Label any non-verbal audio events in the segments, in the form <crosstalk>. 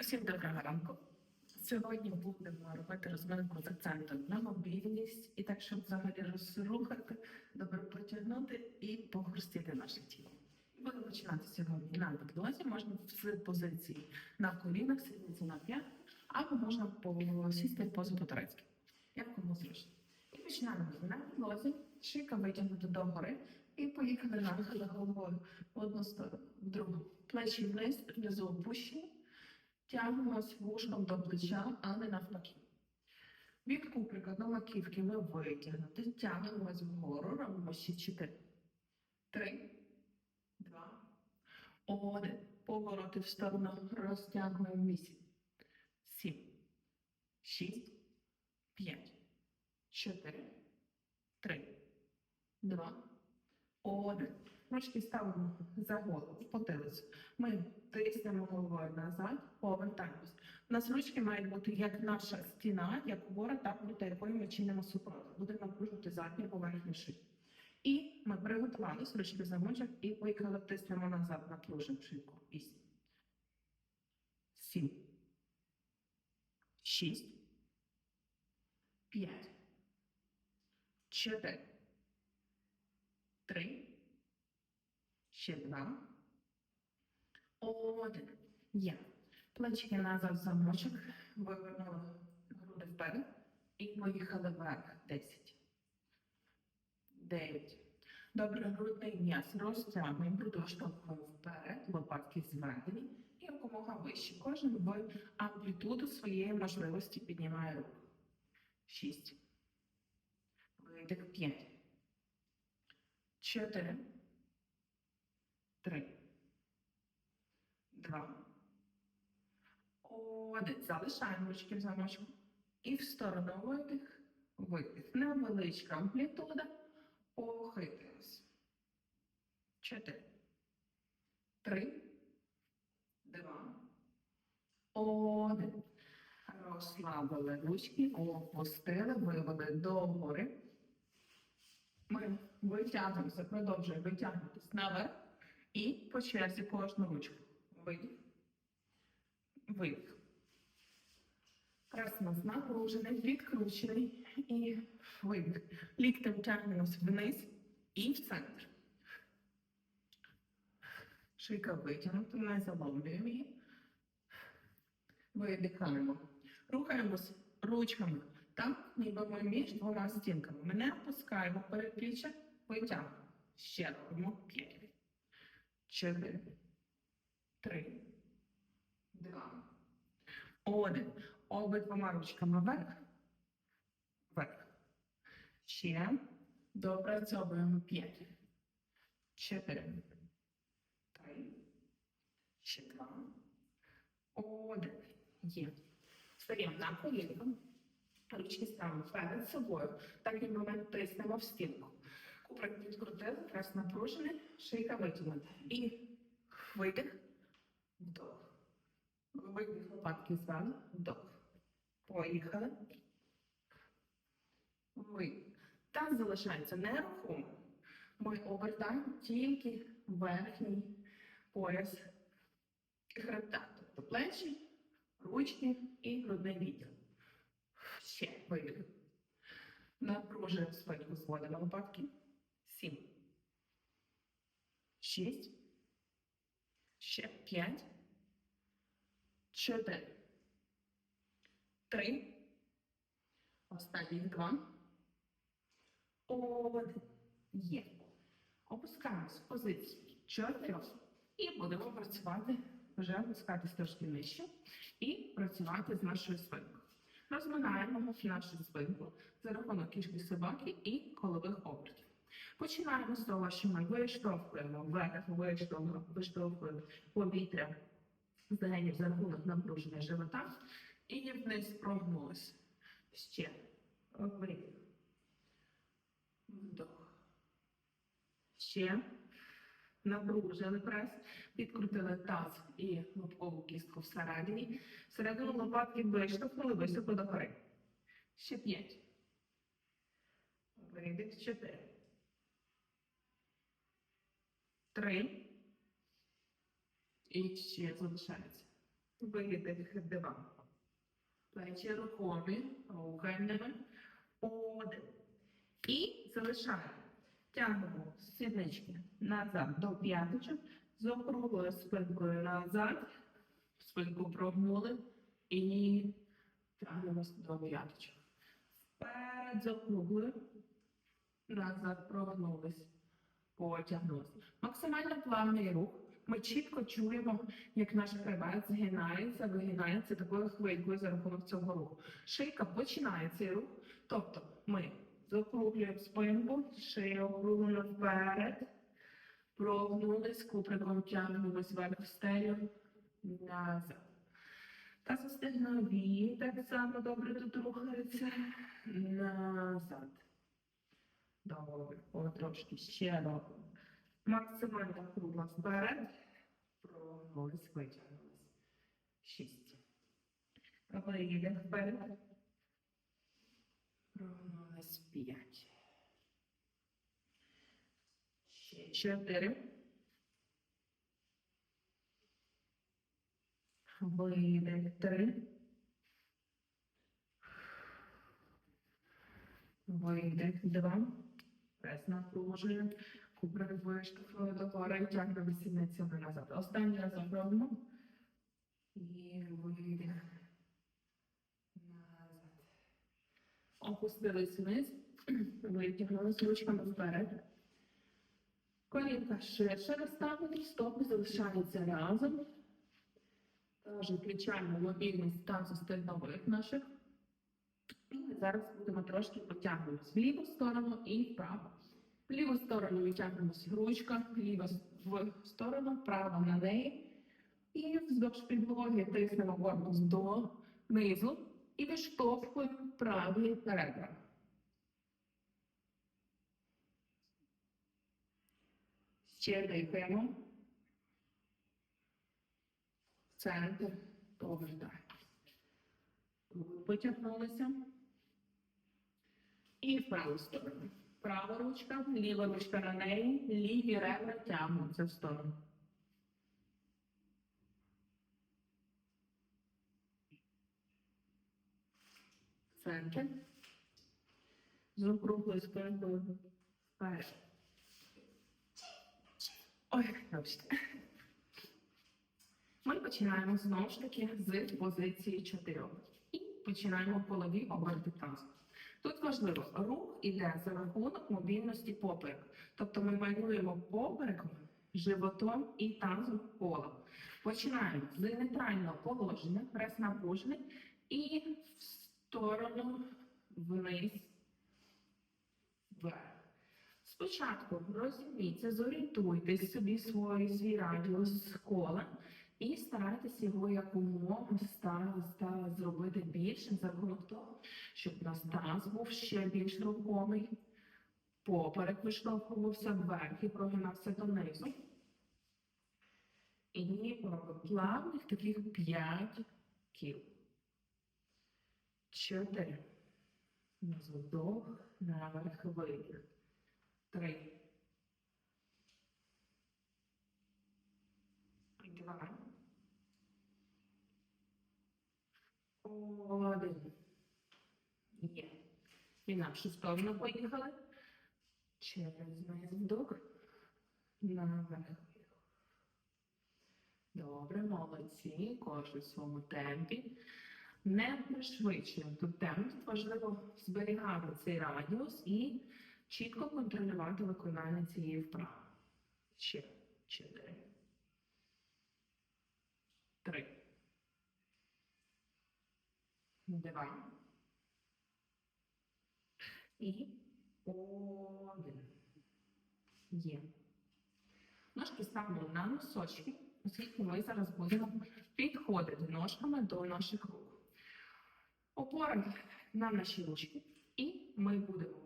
Усім доброго ранку. Сьогодні будемо робити розминку з акцентом на мобільність і так, щоб взагалі розрухати, добре протягнути і погрустити наше тіло. Будемо починати сьогодні на підлозі, можна з позиції на колінах, сидіти на п'ять, або можна посісти в позу по-турецьки, як кому зручно. І починаємо на підлозі, шийка витягнута догори, і поїхали нахили головою в одну сторону, в другу. Плечі вниз, внизу опущені. Тягнемось вушком до плеча, а не навпаки. Від куприка до маківки ми витягнути, тягнемось вгору, робимо ще 4. 3, 2, 1. Повороти в сторону розтягуємо 8, 7, 6, 5, 4, 3, 2, 1. Ручки ставимо за голову, потилицю. Ми тиснемо головою назад, повертаємось. У нас ручки мають бути як наша стіна, як гора, так проти якої ми чинимо супротив. Будемо напружувати задню поверхню шиї. І ми приготувалися, ручки замочок і поїхали тиснемо назад, напружимо шийку. Вісім. Сім. Шість. П'ять. Чотири. Три. Ще два. Один. Є. Плечики назад замочок. Вивернули груди вперед. І поїхали вверх. Десять. Дев'ять. Добре, грудний м'яз розтягуємо, продовжуємо вперед, лопатки зведені і якомога вище. Кожен в амплітуду своєї можливості піднімає руку. Шість. Видих. П'ять. Чотири. Три. Два. Один. Залишаємо ручки в замочку. І в сторону видих. Видих. Невеличка амплітуда. Похитуємось. Чотири. Три. Два. Один. Розслабили ручки, опустили, вивели догори. Ми витягуємося, продовжуємо витягнутися наверх і по черзі кожну ручку. Видих. Прес у нас напружений, відкручений і видих. Ліктем тягнемось вниз і в центр. Шийка витягнута, не заломлюємо її. Видихаємо. Рухаємось ручками. Так, ніби ми між двома стінками. Ми не опускаємо передпліччя, витягуємо. Ще робимо п'ять. Чотири. Три. Два. Один. Обидвома ручками вверх. Вверх. Ще. Допрацьовуємо п'ять. Чотири. Три. Ще два. Один. Є. Стаємо на колінку. Ручки ставимо перед собою. Так і момент тиснемо в стінку. Куприк відкрутили, прес напружений, шийка витягнута. І видих, вдох. Видих лопатки ззаду, вдох. Поїхали. Видих. Таз залишається нерухомим. Ми обертаємо тільки верхній пояс хребта, тобто плечі, ручки і грудний відділ. Ще видих. Напружуємо спинку, зводимо лопатки. Сім. Шість. Ще п'ять. Чотири. Три. Останні два. Один. Є. Опускаємось в позицію чотирьох. І будемо працювати, вже опускатись трошки нижче. І працювати з нашою спинкою. Розминаємо нашу спинку за рахунок кішки собаки і колових обертів. Починаємо з того, що ми виштовхуємо вверх, виштовхуємо, виштовхуємо повітря з легенів за рахунок напруження живота і вниз прогнулись. Ще видих. Вдох. Ще напружили прес, підкрутили таз і лобкову кістку всередині. Всередину лопатки виштовхнули високо до гори. Ще п'ять. Видих чотири. Три. І ще залишається. видих, два. Плечі рухомі, руханнями. Один. І залишаємо. Тягнемо сіднички назад до п'яточок, з округлою спинкою назад, спинку прогнули і тягнемось до п'яточок. Вперед з округлою, назад прогнулись, потягнулись. Максимально плавний рух. Ми чітко чуємо, як наш хребет згинається, вигинається такою хвилькою за рахунок цього руху. Шийка починає цей рух, тобто ми закруглюємо спинку, шия округлена вперед, прогнулись, куприком тягнулись вверх в стелю, назад. Та стегнові так само добре тут рухаються, назад. Добре, трошки ще робимо. Максимально кругла вперед, прогнулись, витягнулись. Шість. Вийде вперед. Прогнулись п'ять. Ще чотири. Вийде три. Вийде два. Прес напружуємо. Кубрик виштовхнули до гори, тягнемо сідницями назад. Останній раз робимо. І вийде назад. Опустились вниз, витягнулись ручками вперед. Колінка ширше розставлені, стопи залишаються разом. Теж включаємо мобільність тазостегнових наших. І зараз будемо трошки потягнутися в ліву сторону і вправо. В ліву сторону витягнемося ручка, ліва в сторону, права на неї. І вздовж підлоги тиснемо корпус до низу і виштовхуємо правий ребра. Ще дихаємо. Центр повертаємо. Потягнулися. І в праву сторону. Права ручка, ліва ручка на неї, ліві ребра тягнуться в сторону. Центр. З округлою спинкою вперед. Ой, вибачте. Ми починаємо знову ж таки з позиції чотирьох. І починаємо полові оберти тазу. Тут важливо, рух іде за рахунок мобільності поперек. Тобто ми малюємо попереком, животом і тазом колом. Починаємо з нейтрального положення, прес напружений, і в сторону вниз вверх. Спочатку розімніться, зорієнтуйтесь собі свій, свій радіус кола старайтесь його якомога зробити більшим за того, щоб у нас таз був ще більш рухомий, поперек виштовхувався вверх і прогинався донизу. І робимо плавних таких п'ять кіл. Чотири. Вдох, наверх видих. Три. Два. Один. Є. І нашу сторону поїхали. Через вдох. Наверх. Добре, молодці. Кожен в своєму темпі. Не пришвидшуємо тут темп. Важливо зберігати цей радіус і чітко контролювати виконання цієї вправи. Ще чотири. Три. Два. І один. Є. Ножки ставимо на носочки, оскільки ми зараз будемо підходити ножками до наших рук. Опора на наші ручки. І ми будемо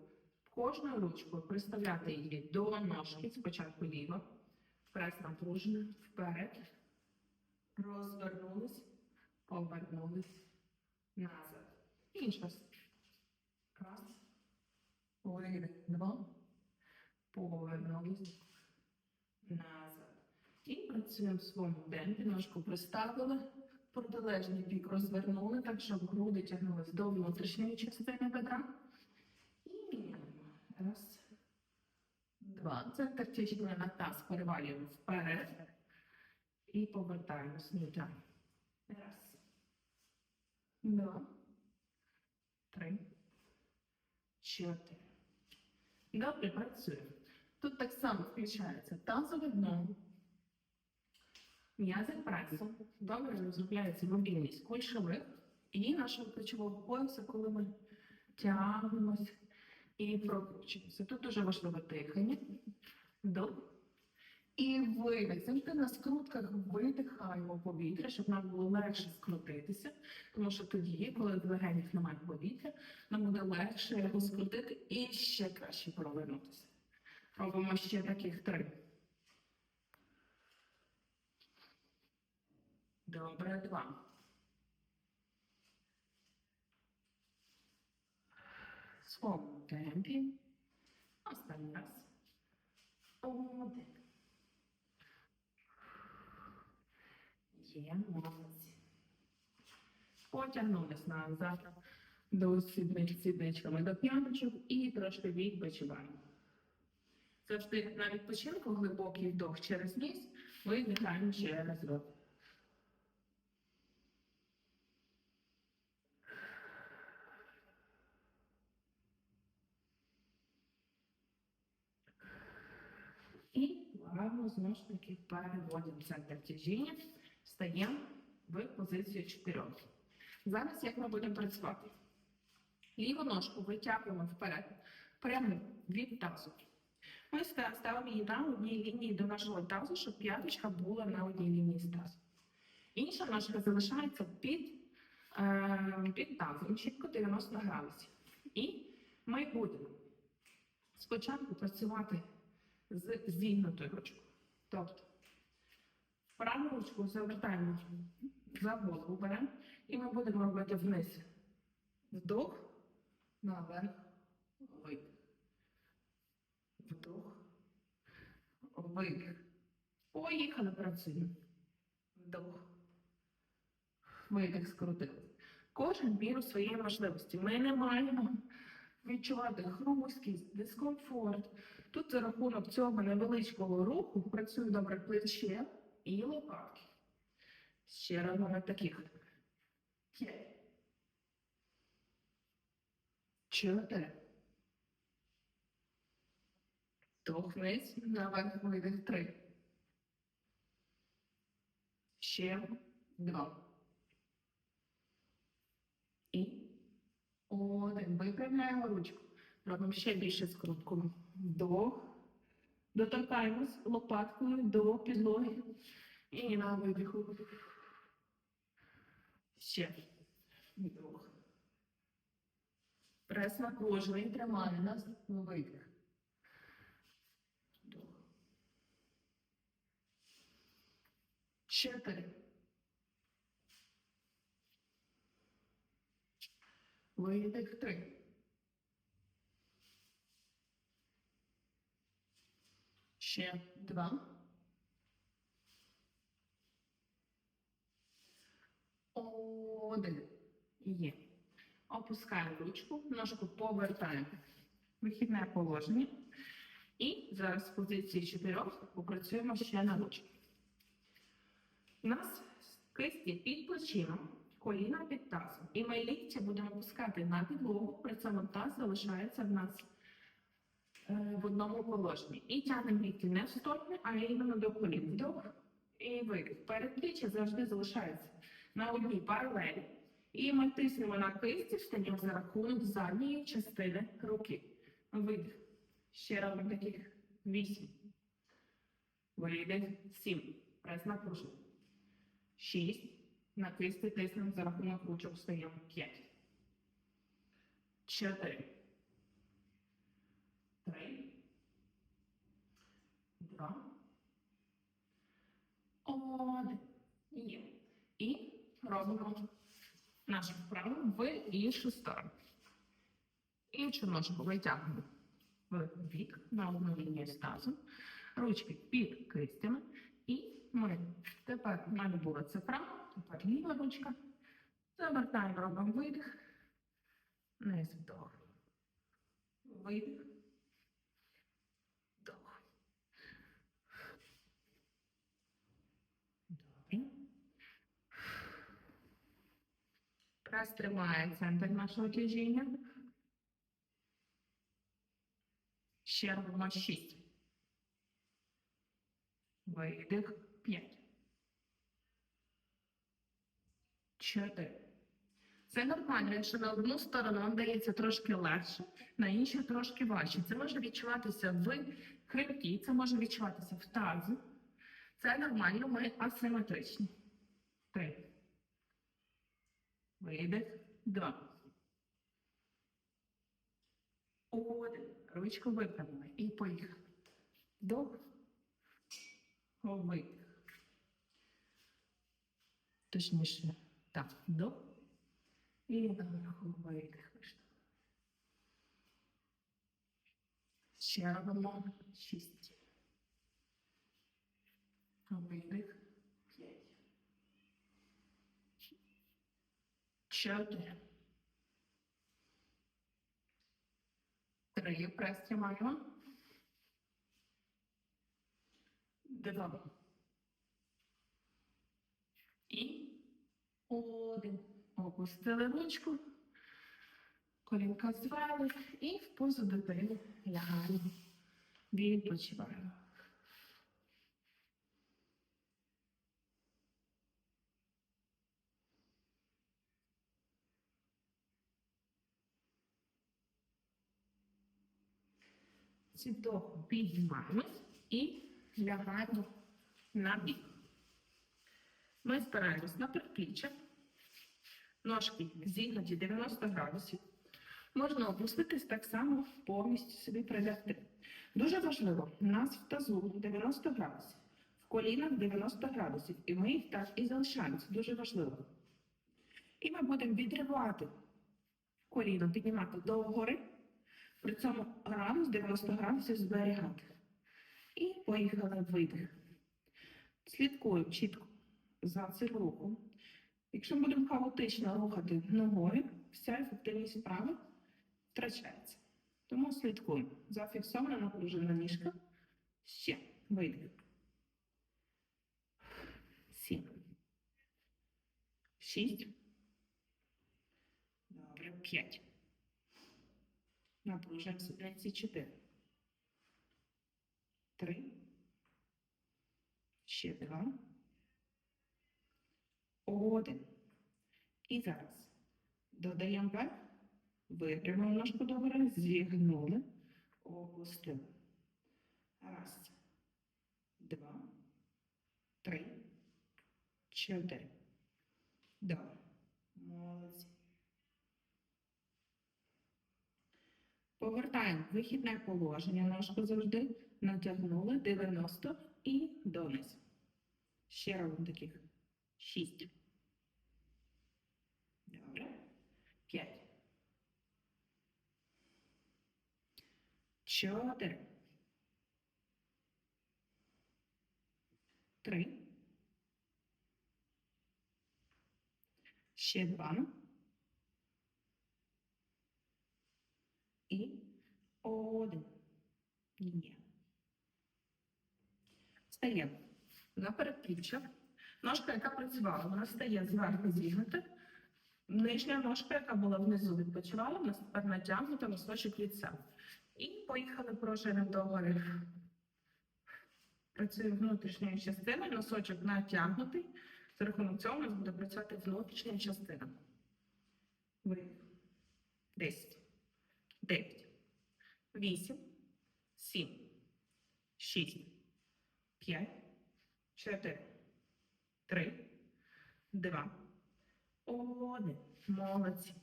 кожною ручкою приставляти її до ножки, спочатку ліва, прес напружений, вперед, розвернулись, повернулись назад. Інша. с- Раз, видих, два, повернулись назад. І працюємо в своєму темпі, ножку приставили, протилежний бік розвернули, так щоб груди тягнулись до внутрішньої частини бедра. І міняємо. Раз, два. Центр тяжіння на таз перевалюємо вперед. І повертаємось. Раз. Два. Три. Чотири. Добре, працює. Тут так само включається тазове дно. М'язи пресу. Добре розробляється мобільність кульшових і нашого плечового поясу, коли ми тягнемось і прокручуємося. Тут дуже важливе дихання. Вдох. І видих. На скрутках видихаємо повітря, щоб нам було легше скрутитися. Тому що тоді, коли в легенях немає повітря, нам буде легше його скрутити і ще краще провернутися. Робимо ще таких три. Добре, два. В темпі. Останній раз. Один. Є, молодці. Потягнулись назад до сідничками до п'яночок і трошки відпочиваємо. Завжди на відпочинку глибокий вдох через ніс, видихаємо через рот. І плавно знову ж таки переводимо центр тяжіння, стаємо в позицію чотирьох. Зараз як ми будемо працювати? Ліву ножку витягуємо вперед, прямо від тазу. Ми ставимо її на одній лінії до нашого тазу, щоб п'яточка була на одній лінії з тазу. Інша ножка залишається під, е, під тазом, чітко 90 градусів. І ми будемо спочатку працювати з зігнутою ручкою. Тобто праву ручку завертаємо за голову беремо, і ми будемо робити вниз. Вдох, наверх, видих. Вдох, видих. Поїхали, працюємо. Вдох. Видих скрутили. Кожен міру своєї можливості. Ми не маємо відчувати хрусткість, дискомфорт. Тут за рахунок цього невеличкого руху працює добре плече і лопатки. Ще робимо таких. П'ять. Чотири. Вдох вниз, наверх видих три. Ще два. І один. Виправляємо ручку. Робимо ще більше скрутку. Вдох. Доторкаємось лопаткою до підлоги. І на видиху. Ще. Вдох. Прес напружений, тримає нас. Видих. Вдох. Чотири. Видих три. Ще два. Один. Є. Опускаємо ручку, ножку повертаємо. Вихідне положення. І зараз з позиції чотирьох попрацюємо ще на ручку. У нас кисті під плечима, коліна під тазом. І ми лікті будемо опускати на підлогу, при цьому таз залишається в нас в одному положенні. І тягнемо лікті не в сторони, а іменно до колін. Вдох і видих. Передпліччя завжди залишається на одній паралелі. І ми тиснемо на кисті, встаємо за рахунок задньої частини руки. Видих. Ще робимо таких вісім. Видих. Сім. Прес напружений. Шість. На кисти тиснемо за рахунок ручок встаємо. П'ять. Чотири. Три. Два. Один. Є. І робимо нашу вправу в іншу сторону. Іншу ножку витягнемо в бік на одну лінію з тазом, ручки під кистями і ми тепер в мене була цифра, тепер ліва ручка. Завертаємо, робимо видих. Низ вдох. Видих. Вдох. Добре. Прес тримає центр нашого тяжіння. Ще робимо шість. Видих. П'ять. Чотири. Це нормально, якщо на одну сторону вам дається трошки легше, на іншу трошки важче. Це може відчуватися в хребті, це може відчуватися в тазі. Це нормально, ми асиметричні. Три. Видих. Два. Один. Ручку випрямили. І поїхали. Вдох. Видих. Точніше. Так, вдох. І наверху видих. Вийшло. Ще робимо шість. Видих. Чотири. Три. Прес тримаємо. Два. І один. Опустили ручку. Колінка звели і в позу дитини лягаємо. Відпочиваємо. Вдоху піднімаємось і лягаємо на бік. Ми спираємось на передпліччя. Ножки зігнуті 90 градусів. Можна опуститись так само повністю собі прилягти. Дуже важливо, у нас в тазу 90 градусів, в колінах 90 градусів, і ми їх так і залишаємо. Це дуже важливо. І ми будемо відривати коліно, піднімати догори, при цьому градус 90 градусів зберігати. І поїхали видих. Слідкуємо чітко за цим рухом. Якщо будемо хаотично рухати ногою, вся ефективність вправи втрачається. Тому слідкуємо. Зафіксована напружена ніжка. Ще. Видих. Сім. Шість. Добре. П'ять. Напружуємо сідниці. Чотири. Три. Ще два. Один. І зараз додаємо вверх, випрямили ножку догори, зігнули, опустили. Раз, два, три, чотири. Добре. Молодці. Повертаємо вихідне положення ножку завжди. Натягнули 90 і донизу. Ще робимо таких 6. Добре. 5. 4. 3. Ще 2. Один. Є. Встаємо на передпліччя. Ножка, яка працювала, вона стає зверху зігнута. Нижня ножка, яка була внизу, відпочивала, вона тепер натягнута носочок себе. І поїхали пружинимо догори. Працює внутрішньою частиною, носочок натягнутий. За рахунок цього у нас буде працювати внутрішня частина. Десять. Дев'ять. Вісім. Сім. Шість. П'ять. Чотири. Три. Два. Один. Молодці.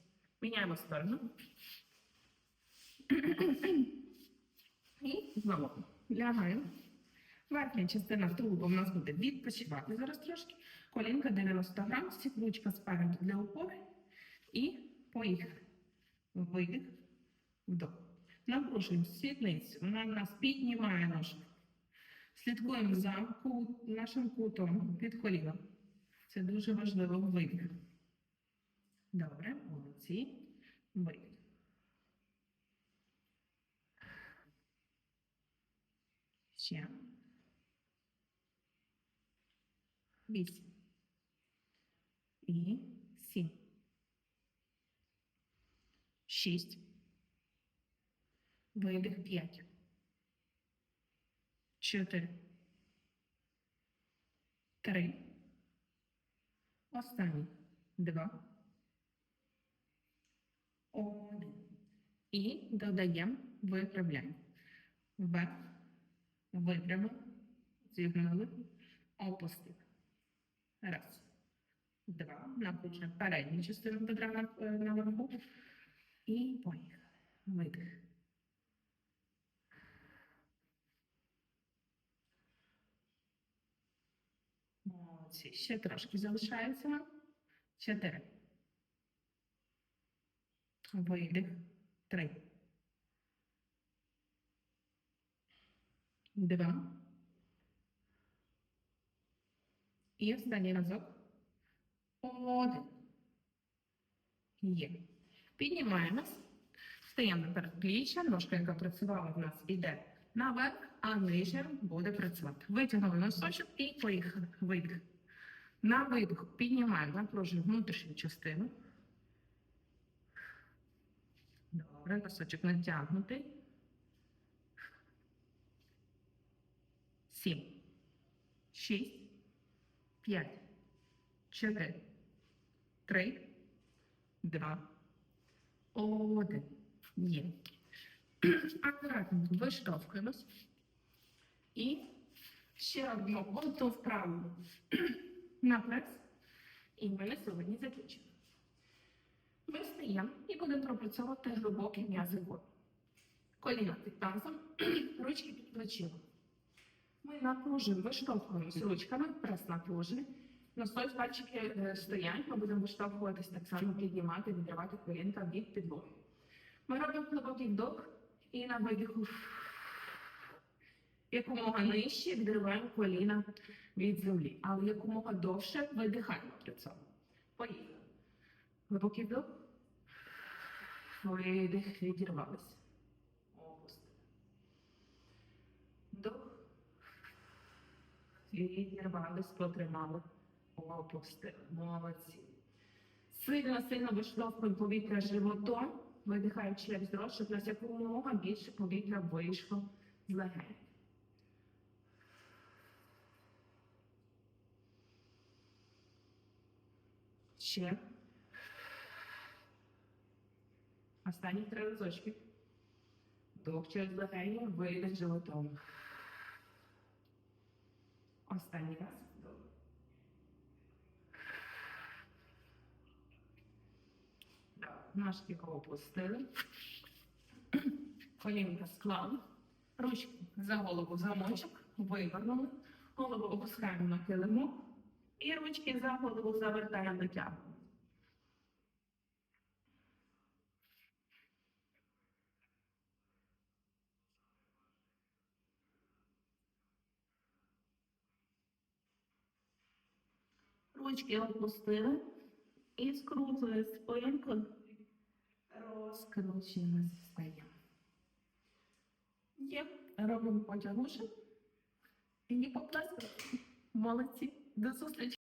Міняємо сторону. І знову лягаємо. Верхня частина тулуба у нас буде відпочивати зараз трошки. Колінка 90 градусів, ручка спереду для опори. І поїхали. Видих, вдох. Напружуємо сідницю. Вона нас піднімає ножку. Слідкуємо за кут, нашим кутом під коліном. Це дуже важливо видих. Добре, молодці. Видих. Ще. Вісім. І сім. Шість. Видих п'ять. Чотири. Три. Останній. Два. Один. І додаємо виправляємо. Вверх. Випрямили. Зігнули. Опустили. Раз. Два. Накручуємо передню частину бедра на- е, наверху. І поїхали. Видих. Молодці. Ще трошки залишається. Чотири. Видих. Три. Два. І останній разок. Один. Є. Піднімаємось. Стаємо на передпліччя. Ножка, яка працювала в нас, іде наверх, а нижня буде працювати. Витягнули носочок і поїхали. Видих. На видиху піднімаємо, напружуємо внутрішню частину. Добре, носочок натягнутий. Сім. Шість. П'ять. Чотири. Три. Два. Один. Є. Акуратно виштовхуємось. І ще одну одну вправу на прес. І ми на сьогодні закінчимо. Ми стаємо і будемо пропрацьовувати глибокі м'язи гору. Коліна під тазом, <clears throat> ручки під плечима. Ми напружуємо, виштовхуємося ручками, прес напружений. Носось пальчики е, стоять, ми будемо виштовхуватись так само, піднімати, відривати колінка від підлоги. Ми робимо глибокий вдох і на видиху якомога нижче відриваємо коліна від землі, але якомога довше видихаємо при цьому. Поїхали. Глибокий вдох. Видих, відірвалися. Опустили. Вдох. Відірвались, потримали. Опустили. Молодці. Сильно, сильно виштовхуємо повітря животом, видихаємо через рот, щоб у нас якомога більше повітря вийшло з легень. Ще. Останні три разочки. Вдох через легені, видих животом. Останній раз. Вдох. Так, Ножки опустили. Колінка склали. Ручки за голову замочок. Вивернули. Голову опускаємо на килимок. І ручки за голову завертаємо дотягуємо. Ручки опустили і скрутили спинку, розкручуємо стаємо. Є, робимо потягуше і поплескаємо. Молодці. До зустрічі.